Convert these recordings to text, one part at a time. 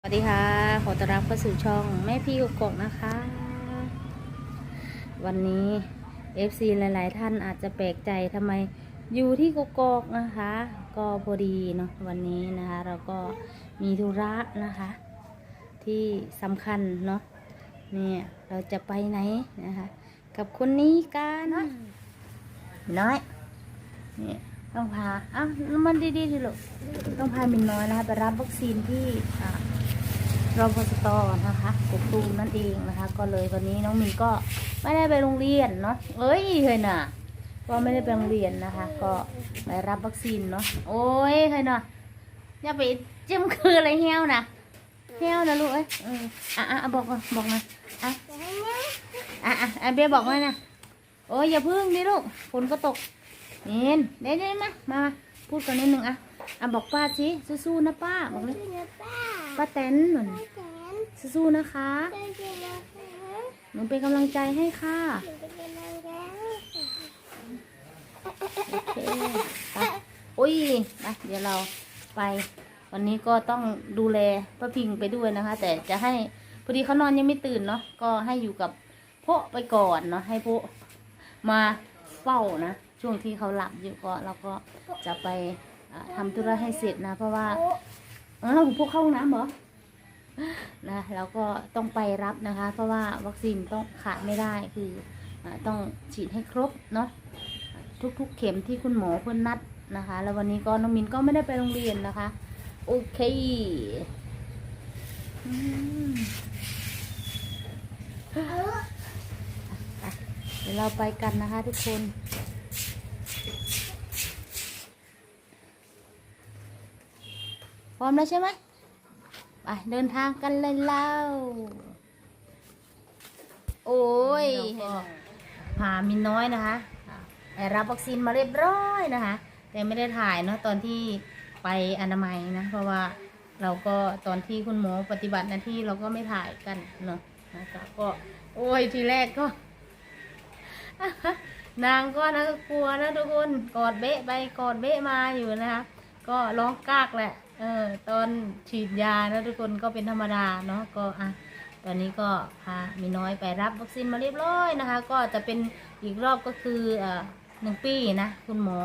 สวัสดีค่ะ ขอต้อนรับเข้าสู่ช่องแม่พี่กกกนะคะ วันนี้ FC หลาย ๆ ท่านอาจจะแปลกใจทำไมอยู่ที่กกอกนะคะ ก็พอดีเนาะวันนี้นะคะ เราก็มีธุระนะคะ ที่สำคัญเนาะเนี่ยเราจะไปไหนนะคะ กับคนนี้กันน้อยเนี่ยต้องพาเอ้ามันดีๆสิลูกต้องพามินน้อยนะคะไปรับวัคซีนที่อ่า รพสตอนะคะกบตูมนั่นเองนะคะ ก็เลยวันนี้น้องมินก็ไม่ได้ไปโรงเรียนเนาะเอ้ยเฮ้ยน่ะ ก็ไม่ได้ไปโรงเรียนนะคะ ก็ไปรับวัคซีนเนาะโอ้ยเฮ้ยน่ะอย่าไปจิ้มคืออะไรเหี้ยวนะเหี้ยวนะลูกเอ้ยอะอะบอกมาบอกมาอะอะอะเบียบอกมานะโอ้ยอย่าพึ่งดิลูกฝนก็ตกเห็นเดี๋ยวเดี๋ยวมามามาพูดกันนิดนึงอะอะบอกป้าสิสู้ๆนะป้าบอกเลย ป้าแตนหนุนสู้ๆนะคะหนูเป็นกำลังใจให้ค่ะโอเคไปอุ้ยไปเดี๋ยวเราไป วันนี้ก็ต้องดูแลป้าพิงไปด้วยนะคะ แต่จะให้พอดีเขานอนยังไม่ตื่นเนาะก็ให้อยู่กับพวกไปก่อนเนาะให้พวกมาเฝ้านะ ช่วงที่เขาหลับอยู่ก็เราก็จะไปอ่าทำธุระให้เสร็จนะ เพราะว่า เออพวกเข้าห้องน้ำเหรอนะเราก็ต้องไปรับนะคะ เพราะว่าวัคซีนต้องขาดไม่ได้คืออาต้องฉีดให้ครบเนาะทุกๆเข็มที่คุณหมอเพื่อนนัดนะคะ แล้ววันนี้ก็น้องมินก็ไม่ได้ไปโรงเรียนนะคะ โอเคอืมอะเดี๋ยวเราไปกันนะคะทุกคน พร้อมแล้วใช่ไหมไปเดินทางกันเลยเล่า โอ้ยพามินน้อยนะคะได้รับวัคซีนมาเรียบร้อยนะคะ แต่ไม่ได้ถ่ายเนาะตอนที่ไปอนามัยนะ เพราะว่าเราก็ตอนที่คุณหมอปฏิบัติหน้าที่เราก็ไม่ถ่ายกันเนาะนะคะก็ โอ้ยทีแรกก็ นางก็นะกลัวนะทุกคนกอดเบะไปกอดเบะมาอยู่นะคะ ก็ร้องกากแหละ เออตอนฉีดยานะทุกคนก็เป็นธรรมดาเนาะก็อะตอนนี้ก็พามีน้อยไปรับวัคซีนมาเรียบร้อยนะคะ ก็จะเป็นอีกรอบก็คือเอ่อหนึ่งปีนะคุณหมอ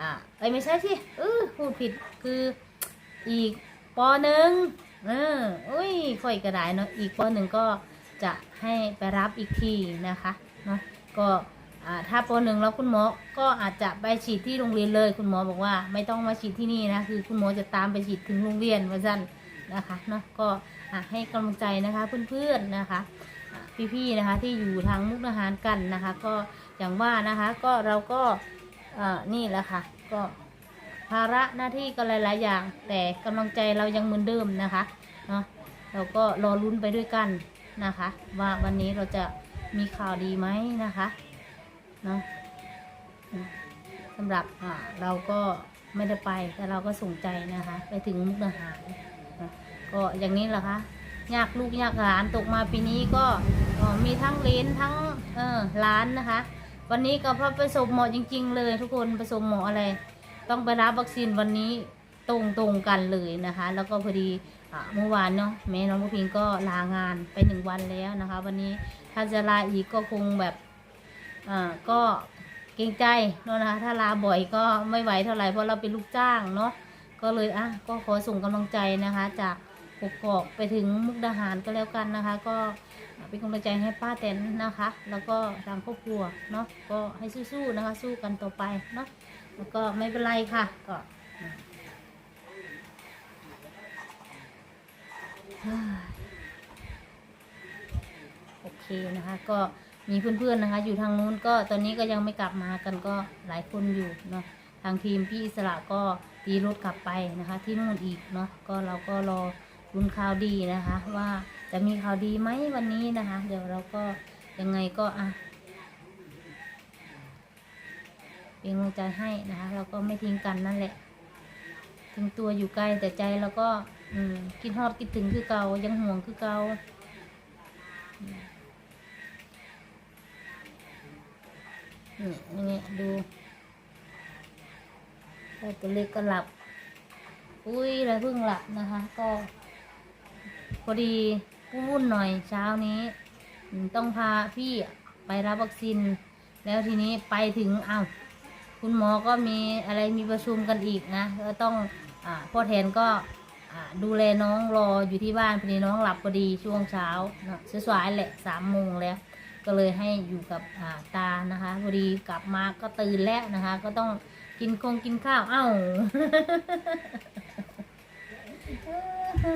อ่าเอ้ยไม่ใช่สิเออพูดผิดคืออีกปหนึ่งเอออุ้ยค่อยกระไดเนาะอีกปหนึ่งก็จะให้ไปรับอีกทีนะคะเนาะก็ ถ้าปหนึ่งแล้วคุณหมอก็อาจจะไปฉีดที่โรงเรียนเลย คุณหมอบอกว่า ไม่ต้องมาฉีดที่นี่นะคือคุณหมอจะตามไปฉีดถึงโรงเรียนว่าสั้นนะคะเนาะก็ะให้กำลังใจนะคะเพื่อนๆนะคะพี่ๆนะคะที่อยู่ทางมุกดาหารกันนะคะ ก็อย่างว่านะคะก็เราก็นี่แหละค่ะก็ภาระหน้าที่ก็หลายๆอย่าง แต่กำลังใจเรายังเหมือนเดิมนะคะเนาะเราก็รอลุ้นไปด้วยกันนะคะ ว่าวันนี้เราจะมีข่าวดีไหมนะคะ เนาะสำหรับอ่าเราก็ไม่ได้ไปแต่เราก็ส่งใจนะคะ ไปถึงมุกดาหารก็อย่างนี้แหละคะยากลูกยากหลานตกมาปีนี้ก็มีทั้งเลนทั้งเออหลานนะคะ วันนี้ก็พอประสบหมาะจริง ๆ เลยทุกคนประสบหมาะอะไร ต้องไปรับวัคซีนวันนี้ตรงตรงๆกันเลยนะคะ แล้วก็พอดีอะเมื่อวานเนาะแม่น้องพพิงก็ลางานไปหนึ่งวันแล้วนะคะ วันนี้ถ้าจะลาอีกก็คงแบบ อ่าก็เกรงใจเนาะนะคะถ้าลาบ่อยก็ไม่ไหวเท่าไหร่เพราะเราเป็นลูกจ้างเนาะก็เลยอะก็ขอส่งกำลังใจนะคะ จากกกอกไปถึงมุกดาหารก็แล้วกันนะคะ ก็เป็นกำลังใจให้ป้าแตนนะคะ แล้วก็ทางครอบครัวเนาะก็ให้สู้ๆนะคะสู้กันต่อไปเนาะแล้วก็ไม่เป็นไรค่ะก็โอเคนะคะก็ มีเพื่อนๆนะคะ อยู่ทางนู้นก็ตอนนี้ก็ยังไม่กลับมากันก็หลายคนอยู่เนาะทางทีมพี่อิสระก็ตีรถกลับไปนะคะ ที่นู่นอีกเนาะก็เราก็รอรุนข่าวดีนะคะ ว่าจะมีข่าวดีไหมวันนี้นะคะ เดี๋ยวเราก็ยังไงก็อะเป็นกำลังใจให้นะคะ เราก็ไม่ทิ้งกันนั่นแหละ ถึงตัวอยู่ไกลแต่ใจเราก็อืมคิดฮอดคิดถึงคือเก่ายังห่วงคือเก่า นี่นี่ดูแต่ตัวเล็กก็หลับ อุ้ยแล้วเพิ่งหลับนะคะ ก็ พอดีวุ่นหน่อยเช้านี้ ต้องพาพี่ไปรับวัคซีนแล้วทีนี้ไปถึงอ้าวคุณหมอก็มีอะไรมีประชุมกันอีกนะก็ต้องอพ่อแทนก็ดูแลน้องรออยู่ที่บ้านพอดีน้องหลับพอดีช่วงเช้าเนาะสายๆแหละสามโมงแล้ว ก็เลยให้อยู่กับาตานะคะพอดีกลับมาก็ตื่นแล้วนะคะ ก็ต้องกินคงกินข้าวเอ้า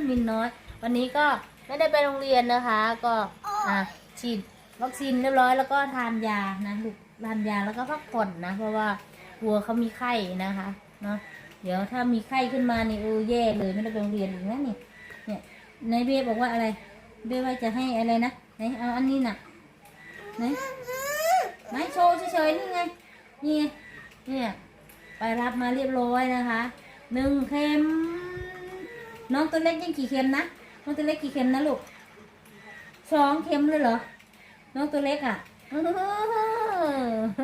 มินน้อย วันนี้ก็ไม่ได้ไปโรงเรียนนะคะ ก็ฉีดวัคซีนเรียบร้อยแล้วก็ทานยานะลูกทานยาแล้วก็พักผ่อนนะ เพราะว่ากลัวเขามีไข้นะคะเนาะเดี๋ยวถ้ามีไข้ขึ้นมานี่เออแย่เลยไม่ได้ไปโรงเรียนอีกนะนี่เนี่ยนายเบ้บอกว่าอะไรเบ้ว่าจะให้อะไรนะไหนเอาอันนี้น่ะ ไหนไหนโชว์เฉยๆนี่ไง นี่เนี่ยไปรับมาเรียบร้อยนะคะหนึ่งเข็ม น้องตัวเล็กยังกี่เข็มนะน้องตัวเล็กกี่เข็มนะลูกสองเข็มเลยเหรอ น้องตัวเล็กอะอื้อหื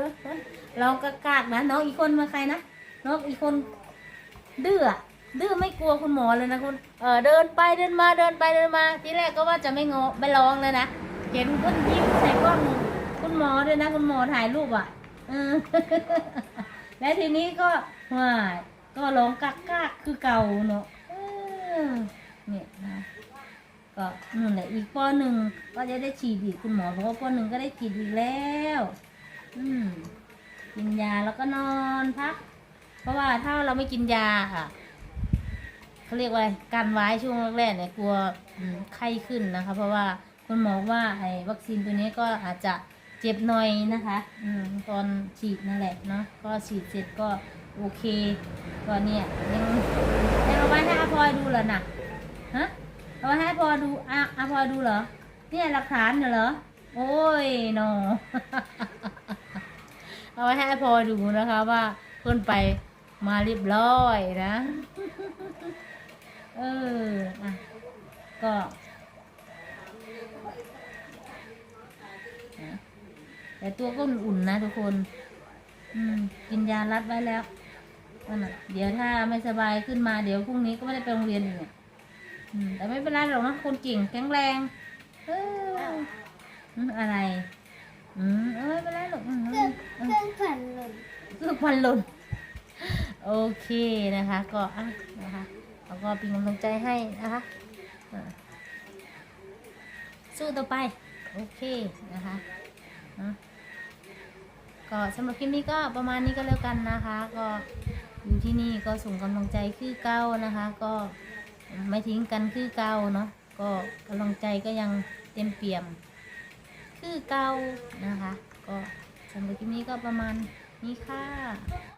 อลองกระกากนะน้องอีกคนมาใครนะน้องอีกคนดื้อดื้อไม่กลัวคุณหมอเลยนะคุณเออเดินไปเดินมาเดินไปเดินมา ทีแรกก็ว่าจะไม่งอไม่ร้องเลยนะเห็นคุณยิ้มใส่กล้อง คุณหมอด้วยนะ คุณหมอถ่ายรูปอะอแล้วทีนี้ก็ว่าก็ร้องกักกากคือเก่าเนาะเนี่ยนะก็นั่นแหละอีกปอหนึ่งก็จะได้ฉีดอีกคุณหมอบอกว่าปอหนึ่งก็ได้ฉีดอีกแล้ว อืมกินยาแล้วก็นอนพัก เพราะว่าถ้าเราไม่กินยาค่ะเขาเรียกว่าการไว้ช่วงแรกๆเนี่ยกลัวไข้ขึ้นนะคะ เพราะว่าคุณหมอว่าไอ้วัคซีนตัวนี้ก็อาจจะ เจ็บหน่อยนะคะ อืมตอนฉีดนั่นแหละเนาะก็ฉีดเสร็จก็โอเค ก็เนี่ยยังยังเอาไว้ให้อาพลอยดูเหรอน่ะฮะเอาไว้ให้อาพลอยดูอาอาพลอยดูเหรอเนี่ยหลักฐานเหรอโอ้ยหนอเอาไว้ให้อาพลอยดูนะคะว่าเพิ่นไปมาเรียบร้อยนะ เอออะก็นะ แต่ตัวก็อุ่นๆนะทุกคน อืม กินยารัดไว้แล้วนั่นน่ะเดี๋ยวถ้าไม่สบายขึ้นมาเดี๋ยวพรุ่งนี้ก็ไม่ได้ไปโรงเรียนอีกเนี่ยอืมแต่ไม่เป็นไรหรอกนะคนเก่งแข็งแรงเอออืมอะไร อืมเออไม่เป็นไรหรอกอืมเครื่องอืเคมรื่องผันหล่นลูกพันหล่นโอเคนะคะ ก็อะนะคะแล้วก็เป็นกำลังใจให้นะคะอะสู้ต่อไป โอเคนะคะอะ ก็สำหรับคลิปนี้ก็ประมาณนี้ก็แล้วกันนะคะ ก็อยู่ที่นี่ก็ส่งกำลังใจคือเก้านะคะ ก็ไม่ทิ้งกันคือเก้าเนาะก็กำลังใจก็ยังเต็มเปี่ยม คือเก้านะคะ ก็สำหรับคลิปนี้ก็ประมาณนี้ค่ะ